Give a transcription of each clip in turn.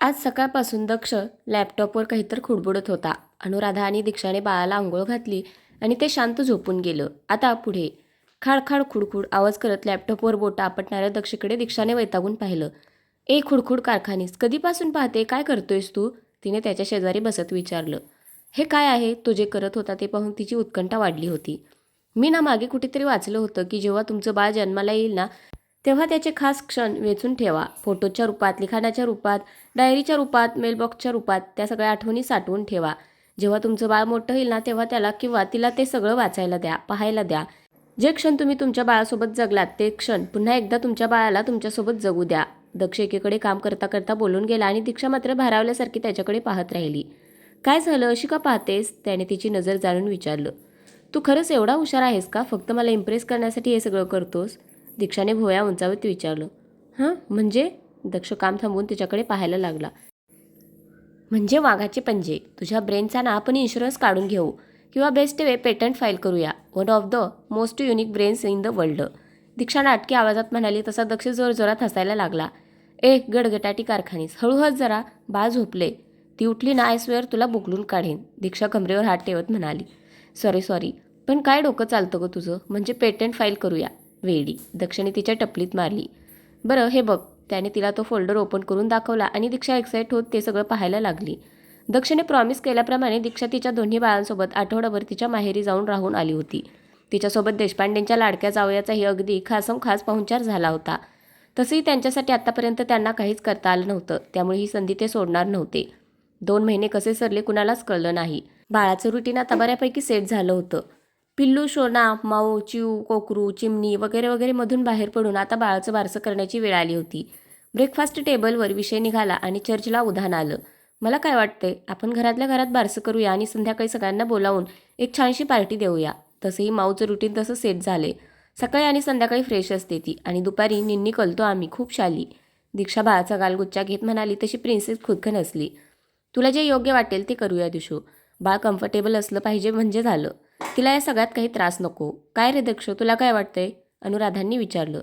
आज सकाळपासून दक्ष लॅपटॉपवर काहीतरी खुडबुडत होता. अनुराधा आणि दीक्षाने बाळाला आंघोळ घातली आणि ते शांत झोपून गेलं. आता पुढे. खाडखाड खुडखुड आवाज करत लॅपटॉपवर बोटा आपटणाऱ्या दक्षकडे दीक्षाने वैतागून पाहिलं. ए खुडखुड कारखानीस कधीपासून पाहते? काय करतोयस तू? तिने त्याच्या शेजारी बसत विचारलं. हे काय आहे? तो जे करत होता ते पाहून तिची उत्कंठा वाढली होती. मी ना मागे कुठेतरी वाचलं होतं की जेव्हा तुमचं बाळ जन्माला येईल ना तेव्हा त्याचे खास क्षण वेचून ठेवा. फोटोच्या रूपात लिखाणाच्या रूपात डायरीच्या रूपात मेलबॉक्सच्या रूपात त्या सगळ्या आठवणी साठवून ठेवा. जेव्हा तुमचं बाळ मोठं होईल ना तेव्हा त्याला किंवा तिला ते सगळं वाचायला द्या पाहायला द्या. जे क्षण तुम्ही तुमच्या बाळासोबत जगलात ते क्षण पुन्हा एकदा तुमच्या बाळाला तुमच्यासोबत जगू द्या. दक्ष एकीकडे काम करता करता बोलून गेला आणि दीक्षा मात्र भारावल्यासारखी त्याच्याकडे पाहत राहिली. काय झालं? अशी का पाहतेस? त्याने तिची नजर जाणून विचारलं. तू खरंच एवढा हुशार आहेस का? फक्त मला इम्प्रेस करण्यासाठी हे सगळं करतोस? दीक्षाने भोया उंचावत विचारलं. हां? म्हणजे? दक्ष काम थांबवून तिच्याकडे पाहायला लागला. म्हणजे वाघाचे पंजे तुझ्या ब्रेनचा ना आपण इन्शुरन्स काढून घेऊ किंवा बेस्ट वे पेटंट फाईल करूया. One of the most unique brains in the world Diksha नाटकी आवाजात म्हणाली तसा दक्ष जोरजोरात हसायला लागला. ए गडगटाटी कारखानीस हळूहळू जरा बाळ झोपले. ती उठली ना आयस्वेअर तुला बुकलून काढेन दीक्षा कमरेवर हात ठेवत म्हणाली. सॉरी सॉरी पण काय डोकं चालतं गं तुझं? म्हणजे पेटंट फाईल करूया. वेडी. दक्षिणे तिच्या टपलीत मारली. बरं हे बघ. त्याने तिला तो फोल्डर ओपन करून दाखवला आणि दीक्षा एक्साईट होत ते सगळं पाहायला लागली. दक्षिणे प्रॉमिस केल्याप्रमाणे दीक्षा तिच्या दोन्ही बाळांसोबत आठवडाभर तिच्या माहेरी जाऊन राहून आली होती. तिच्यासोबत देशपांडेंच्या लाडक्या जावयाचाही अगदी खासम खास पाहुणचार झाला होता. तसंही त्यांच्यासाठी आत्तापर्यंत त्यांना काहीच करता आलं नव्हतं. त्यामुळे ही संधी ते सोडणार नव्हते. दोन महिने कसे सरले कुणालाच कळलं नाही. बाळाचं रुटीन आता बऱ्यापैकी सेट झालं होतं. पिल्लू शोना माऊ चिव कोकरू चिमणी वगैरे वगैरे मधून बाहेर पडून आता बाळाचं बारसं करण्याची वेळ आली होती. ब्रेकफास्ट टेबलवर विषय निघाला आणि चर्चला उधाण आलं. मला काय वाटतंय आपण घरातल्या घरात बारसं करूया आणि संध्याकाळी सगळ्यांना बोलावून एक छानशी पार्टी देऊया. तसंही माऊचं रुटीन तसं सेट झाले सकाळी आणि संध्याकाळी फ्रेश असते ती आणि दुपारी निन्नी कलतो आम्ही खूप शाली. दीक्षा बाळाचा गालगुच्चा घेत म्हणाली तशी प्रिन्सेस खुदकन असली तुला जे योग्य वाटेल ते करूया दिशू. बाळ कम्फर्टेबल असलं पाहिजे म्हणजे झालं. तिला या सगळ्यात काही त्रास नको. काय रे दक्ष तुला काय वाटतंय? अनुराधांनी विचारलं.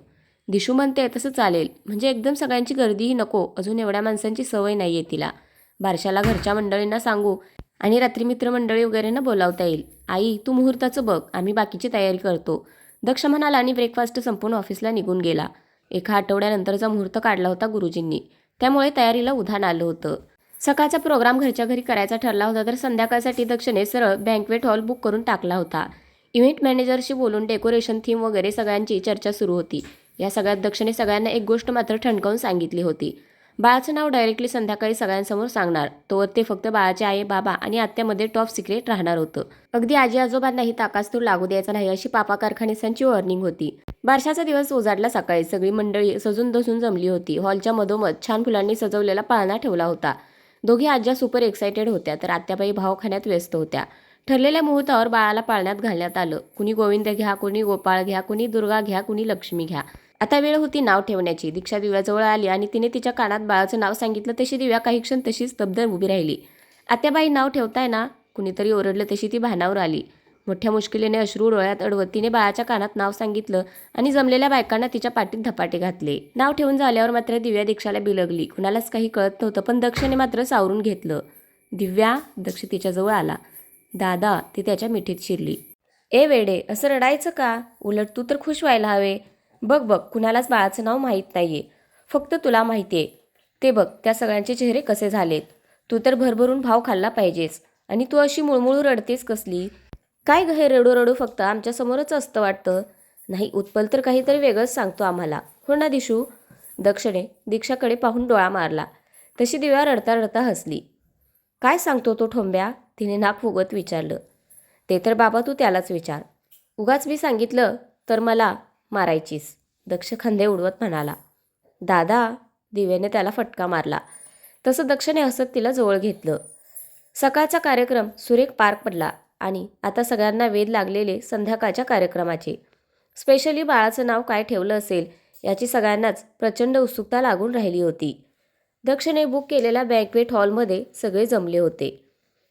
दिशू म्हणते तसं चालेल. म्हणजे एकदम सगळ्यांची गर्दीही नको. अजून एवढ्या माणसांची सवय नाही आहे तिला. बारशाला घरच्या मंडळींना सांगू आणि रात्री मित्रमंडळी वगैरेंना बोलावता येईल. आई तू मुहूर्ताचं बघ. आम्ही बाकीची तयारी करतो. दक्ष म्हणाला आणि ब्रेकफास्ट संपून ऑफिसला निघून गेला. एका आठवड्यानंतरचा मुहूर्त काढला होता गुरुजींनी. त्यामुळे तयारीला उधाण आलं होतं. सकाळचा प्रोग्राम घरच्या घरी करायचा ठरला होता तर संध्याकाळसाठी दक्षिणे सरळ बँकवेट हॉल बुक करून टाकला होता. इव्हेंट मॅनेजरशी बोलून डेकोरेशन थीम वगैरे सगळ्यांची चर्चा सुरू होती. या सगळ्यात दक्षिणे सगळ्यांना एक गोष्ट मात्र ठणकावून सांगितली होती. बाळाचं नाव डायरेक्टली संध्याकाळी सगळ्यांसमोर सांगणार. तोवर ते फक्त बाळाचे आई बाबा आणि आत्यामध्ये टॉप सिक्रेट राहणार होतं. अगदी आजी आजोबांनाही ताकास्तूर लागू द्यायचा नाही अशी पापा कारखानेसांची वॉर्निंग होती. बारशाचा दिवस उजाडला सकाळी. सगळी मंडळी सजून दसून जमली होती. हॉलच्या मधोमध छान फुलांनी सजवलेला पाळणा ठेवला होता. दोघी आज्या सुपर एक्सायटेड होत्या तर आत्याबाई भावखान्यात व्यस्त होत्या. ठरलेल्या मुहूर्तावर बाळाला पाळण्यात घालण्यात आलं. कुणी गोविंद घ्या कुणी गोपाळ घ्या कुणी दुर्गा घ्या कुणी लक्ष्मी घ्या. आता वेळ होती नाव ठेवण्याची. दीक्षा दिव्याजवळ आली आणि तिने तिच्या कानात बाळाचं नाव सांगितलं. तशी दिव्या काही क्षण तशीच तब्दल उभी राहिली. आत्याबाई नाव ठेवताय ना? कुणीतरी ओरडलं तशी ती भानावर आली. मोठ्या मुश्किलीने अश्रू डोळ्यात अडवत तिने बाळाच्या कानात नाव सांगितलं आणि जमलेल्या बायकांना तिच्या पाठीत धपाटे घातले. नाव ठेवून झाल्यावर मात्र दिव्या दीक्षाला बिलगली. कुणालाच काही कळत नव्हतं पण दक्षने मात्र सावरून घेतलं. दिव्या दक्ष तिच्याजवळ आला. दादा ती त्याच्या मिठीत शिरली. ए वेडे असं रडायचं का? उलट तू तर खुश व्हायला हवे. बघ बघ कुणालाच बाळाचं नाव माहीत नाहीये. फक्त तुला माहिती आहे ते बघ त्या सगळ्यांचे चेहरे कसे झालेत. तू तर भरभरून भाव खाल्ला पाहिजेस. आणि तू अशी मुळमुळू रडतेस कसली? काय ग हे रडू रडू फक्त आमच्यासमोरच असतं वाटतं? नाही उत्पल तर काहीतरी वेगळंच सांगतो आम्हाला. हो ना दिशू? दक्षणे दीक्षाकडे पाहून डोळा मारला. तशी दिव्या रडता रडता हसली. काय सांगतो तो ठोंब्या? तिने नाक फुगत विचारलं. ते तर बाबा तू त्यालाच विचार. उगाच मी सांगितलं तर मला मारायचीस. दक्ष खांदे उडवत म्हणाला. दादा दिव्याने त्याला फटका मारला. तसं दक्षने हसत तिला जवळ घेतलं. सकाळचा कार्यक्रम सुरेख पार पडला. आणि आता सगळ्यांना वेध लागलेले संध्याकाळच्या कार्यक्रमाचे. स्पेशली बाळाचं नाव काय ठेवलं असेल याची सगळ्यांनाच प्रचंड उत्सुकता लागून राहिली होती. दक्षने बुक केलेल्या बँकवेट हॉलमध्ये सगळे जमले होते.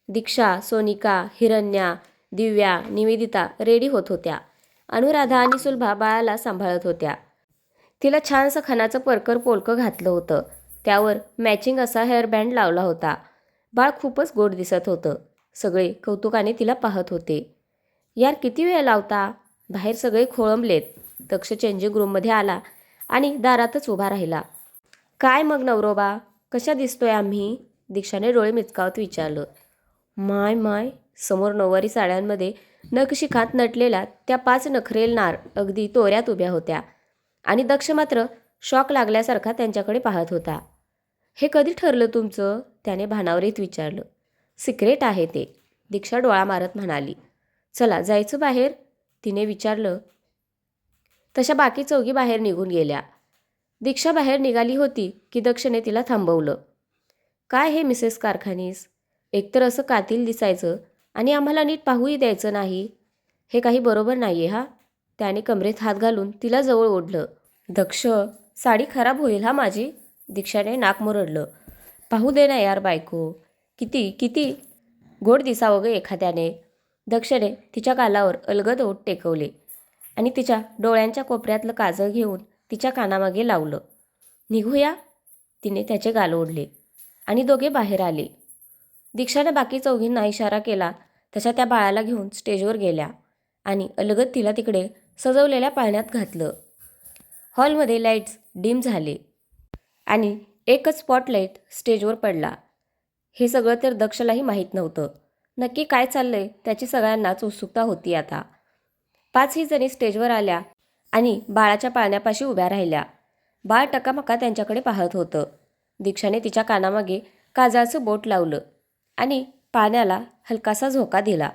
दीक्षा सोनिका हिरण्या दिव्या निवेदिता रेडी होत होत्या. अनुराधा आणि सुलभा बाळाला सांभाळत होत्या. तिला छानसं खणाचं परकर पोलकं घातलं होतं. त्यावर मॅचिंग असा हेअरबँड लावला होता. बाळ खूपच गोड दिसत होतं. सगळे कौतुकाने तिला पाहत होते. यार किती वेळ लावता? बाहेर सगळे खोळंबलेत. दक्ष चेंजिंग रूममध्ये आला आणि दारातच उभा राहिला. काय मग नवरोबा? कशा दिसतोय आम्ही? दीक्षाने डोळे मिचकावत विचारलं. माय माय समोर नऊवारी साड्यांमध्ये नखशिखात नटलेल्या त्या पाच नखरेल नार अगदी तोऱ्यात उभ्या होत्या आणि दक्ष मात्र शॉक लागल्यासारखा त्यांच्याकडे पाहत होता. हे कधी ठरलं तुमचं? त्याने भानावरीत विचारलं. सिक्रेट आहे ते. दीक्षा डोळा मारत म्हणाली चला जायचं बाहेर. तिने विचारलं. तशा बाकी चौघी बाहेर निघून गेल्या. दीक्षा बाहेर निघाली होती की दक्षने तिला थांबवलं. काय हे मिसेस कारखानीस? एकतर असं कातील दिसायचं आणि आम्हाला नीट पाहूही द्यायचं नाही. हे काही बरोबर नाही आहे हा? त्याने कमरेत हात घालून तिला जवळ ओढलं. दक्ष साडी खराब होईल हा माझी? दीक्षाने नाक मुरडलं. पाहू दे ना यार बायको. किती किती गोड दिसावं ग एखाद्याने. दक्षने तिच्या गालावर अलगद ओठ टेकवले आणि तिच्या डोळ्यांच्या कोपऱ्यातलं काजळ घेऊन तिच्या कानामागे लावलं. निघूया. तिने त्याचे गाल ओढले आणि दोघे बाहेर आले. दीक्षाने बाकी चौघींना इशारा केला तशा त्या बाळाला घेऊन स्टेजवर गेल्या आणि अलगद तिला तिकडे सजवलेल्या पाळण्यात घातलं. हॉलमध्ये लाईट्स डिम झाले आणि एकच स्पॉटलाईट स्टेजवर पडला. हे सगळं तर दक्षलाही माहीत नव्हतं. नक्की काय चाललंय त्याची सगळ्यांनाच उत्सुकता होती आता. पाचही जणी स्टेजवर आल्या आणि बाळाच्या पाळण्यापाशी उभ्या राहिल्या. बाळ टकामका त्यांच्याकडे पाहत होतं. दीक्षाने तिच्या कानामागे काजाचं बोट लावलं आणि पाण्याला हलकासा झोका दिला.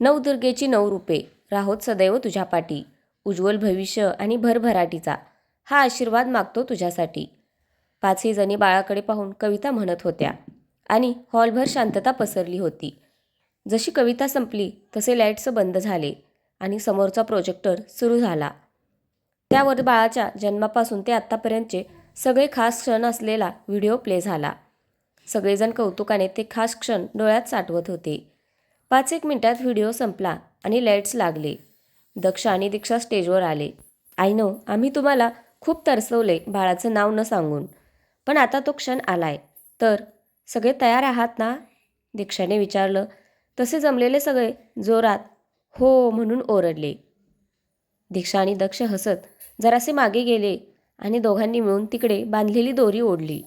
नवदुर्गेची नऊ रूपे राहोत सदैव तुझ्या पाठी उज्ज्वल भविष्य आणि भरभराटीचा हा आशीर्वाद मागतो तुझ्यासाठी. पाचही जणी बाळाकडे पाहून कविता म्हणत होत्या. आणि हॉलभर शांतता पसरली होती. जशी कविता संपली तसे लाईट्स बंद झाले आणि समोरचा प्रोजेक्टर सुरू झाला. त्यावर बाळाच्या जन्मापासून ते आत्तापर्यंतचे सगळे खास क्षण असलेला व्हिडिओ प्ले झाला. सगळेजण कौतुकाने ते खास क्षण डोळ्यात साठवत होते. पाच एक मिनिटात व्हिडिओ संपला आणि लाईट्स लागले. दक्ष आणि दीक्षा स्टेजवर आले. आय नो आम्ही तुम्हाला खूप तरसवले बाळाचं नाव न सांगून. पण आता तो क्षण आलाय. तर सगळे तयार आहात ना? दीक्षाने विचारलं. तसे जमलेले सगळे जोरात हो म्हणून ओरडले. दीक्षा आणि दक्ष हसत जरासे मागे गेले आणि दोघांनी मिळून तिकडे बांधलेली दोरी ओढली.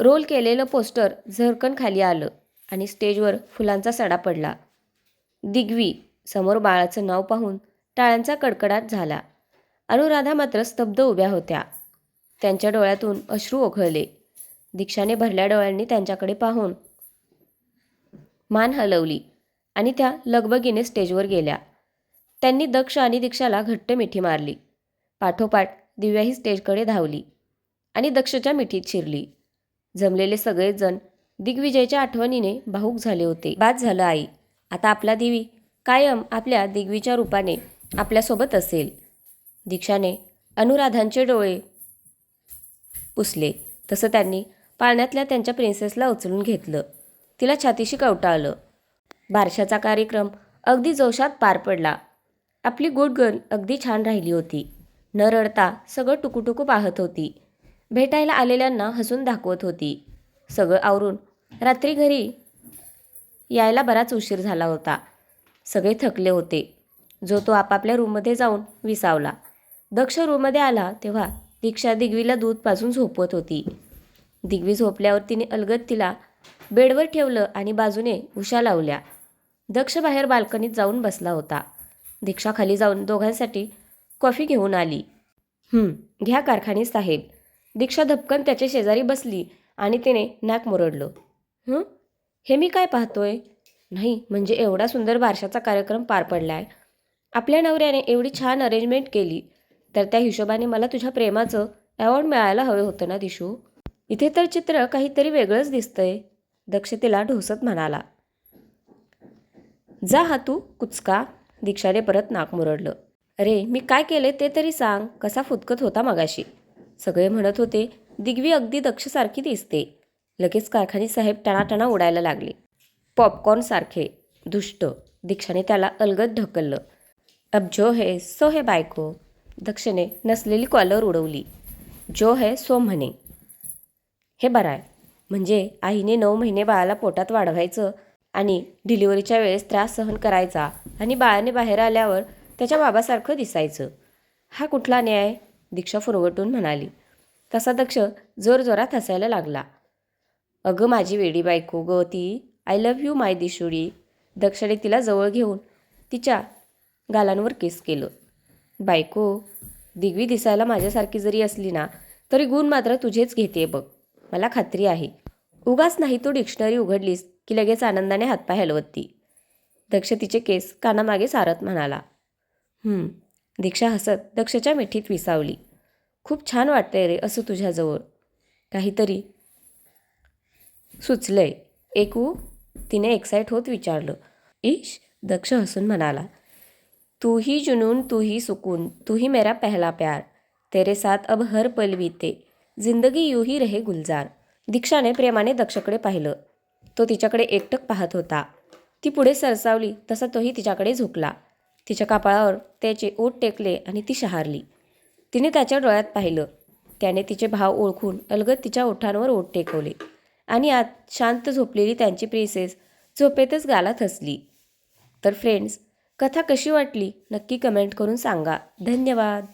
रोल केलेलं पोस्टर झरकन खाली आलं आणि स्टेजवर फुलांचा सडा पडला. दिग्वी समोर बाळाचं नाव पाहून टाळ्यांचा कडकडाट झाला. अनुराधा मात्र स्तब्ध उभ्या होत्या. त्यांच्या डोळ्यातून अश्रू ओघळले. दीक्षाने भरल्या डोळ्यांनी त्यांच्याकडे पाहून मान हलवली आणि त्या लगबगीने स्टेजवर गेल्या. त्यांनी दक्ष आणि दीक्षाला घट्ट मिठी मारली. पाठोपाठ दिव्याही स्टेजकडे धावली आणि दक्षच्या मिठीत शिरली. जमलेले सगळेजण दिग्विजयच्या आठवणीने भाऊक झाले होते. बाद झालं आई. आता आपला दिवी कायम आपल्या दिग्वीच्या रूपाने आपल्यासोबत असेल. दीक्षाने अनुराधांचे डोळे पुसले. तसं त्यांनी पाळण्यातल्या त्यांच्या प्रिन्सेसला उचलून घेतलं. तिला छातीशी कवटाळलं. बारशाचा कार्यक्रम अगदी जोशात पार पडला. आपली गुड गर्ल अगदी छान राहिली होती. न रडता सगळं टुकूटुकू पाहत होती. भेटायला आलेल्यांना हसून दाखवत होती. सगळं आवरून रात्री घरी यायला बराच उशीर झाला होता. सगळे थकले होते. जो तो आपापल्या रूममध्ये जाऊन विसावला. दक्ष रूममध्ये आला तेव्हा दीक्षा दिग्वीला दूध पाजून झोपवत होती. दिग्वी झोपल्यावर तिने अलगद तिला बेडवर ठेवलं आणि बाजूने उशा लावल्या. दक्ष बाहेर बाल्कनीत जाऊन बसला होता. दीक्षा खाली जाऊन दोघांसाठी कॉफी घेऊन आली. घ्या कारखाने साहेब. दीक्षा धपकन त्याच्या शेजारी बसली आणि तिने नाक मुरडलं. हं? हे मी काय पाहतोय? नाही म्हणजे एवढा सुंदर बारशाचा कार्यक्रम पार पडलाय. आपल्या नवऱ्याने एवढी छान अरेंजमेंट केली. तर त्या हिशोबाने मला तुझ्या प्रेमाचं अवॉर्ड मिळायला हवे होतं ना दिशू? इथे तर चित्र काहीतरी वेगळंच दिसतंय दक्षतेला ढोसत म्हणाला. जा हा तू कुचका. दीक्षाने परत नाक मुरडलं. अरे मी काय केले ते तरी सांग. कसा फुतकत होता मगाशी? सगळे म्हणत होते दिग्वी अगदी दक्षसारखी दिसते. लगेच कारखानी साहेब टणाटणा उडायला लागले. पॉपकॉर्नसारखे दुष्ट. दीक्षाने त्याला अलगद ढकललं. अब जो है सो है बायको. दक्षने नसलेली कॉलर उडवली. जो है सो म्हणे. हे बरं आहे. म्हणजे आईने नऊ महिने बाळाला पोटात वाढवायचं आणि डिलिव्हरीच्या वेळेस त्रास सहन करायचा आणि बाळाने बाहेर आल्यावर त्याच्या बाबासारखं दिसायचं. हा कुठला न्याय? दीक्षा फुरवटून म्हणाली. तसा दक्ष जोरजोरात हसायला लागला. अगं माझी वेडी बायको ग ती. I love you my Dishudi दक्षने तिला जवळ घेऊन तिच्या गालांवर केस केलं. बायको दिगवी दिसायला माझ्यासारखी जरी असली ना तरी गुण मात्र तुझेच घेते बघ. मला खात्री आहे. उगाच नाही तू डिक्शनरी उघडलीस की लगेच आनंदाने हातपाय हलवत. ती दक्ष तिचे केस कानामागे सारत म्हणाला. दीक्षा हसत दक्षच्या मिठीत विसावली. खूप छान वाटतंय रे असं तुझ्याजवळ. काहीतरी सुचलंय. एकू तिने एक्साईट होत विचारलं. ईश दक्ष हसून म्हणाला. तू ही जुनून तू ही सुकून तू ही मेरा पहला प्यार. तेरे साथ अब हर पल बीते. जिंदगी यू ही रहे गुलजार. दीक्षाने प्रेमाने दक्षकडे पाहिलं. तो तिच्याकडे एकटक पाहत होता. ती पुढे सरसावली तसा तोही तिच्याकडे झुकला. तिच्या कापाळावर त्याचे ओठ टेकले आणि ती शहारली. तिने त्याच्या डोळ्यात पाहिलं. त्याने तिचे भाव ओळखून अलगद तिच्या ओठांवर ओठ टेकवले. आणि आत शांत झोपलेली त्यांची प्रिन्सेस झोपेतच गाला थसली तर फ्रेंड्स कथा कशी वाटली नक्की कमेंट करून सांगा. धन्यवाद.